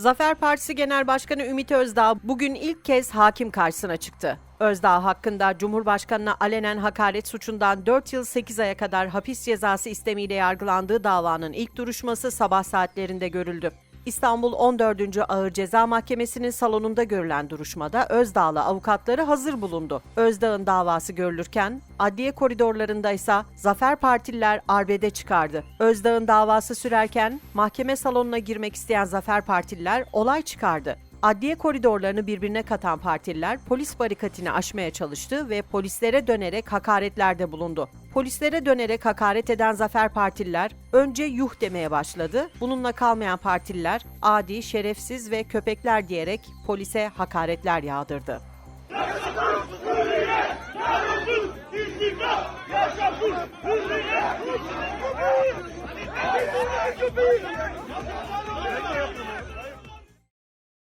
Zafer Partisi Genel Başkanı Ümit Özdağ bugün ilk kez hakim karşısına çıktı. Özdağ hakkında Cumhurbaşkanına alenen hakaret suçundan 4 yıl 8 aya kadar hapis cezası istemiyle yargılandığı davanın ilk duruşması sabah saatlerinde görüldü. İstanbul 14. Ağır Ceza Mahkemesi'nin salonunda görülen duruşmada Özdağ'la avukatları hazır bulundu. Özdağ'ın davası görülürken adliye koridorlarında ise Zafer Partililer arbede çıkardı. Özdağ'ın davası sürerken mahkeme salonuna girmek isteyen Zafer Partililer olay çıkardı. Adliye koridorlarını birbirine katan partililer polis barikatini aşmaya çalıştı ve polislere dönerek hakaretlerde bulundu. Polislere dönerek hakaret eden Zafer Partililer önce yuh demeye başladı. Bununla kalmayan partililer adi, şerefsiz ve köpekler diyerek polise hakaretler yağdırdı. Yaşasın!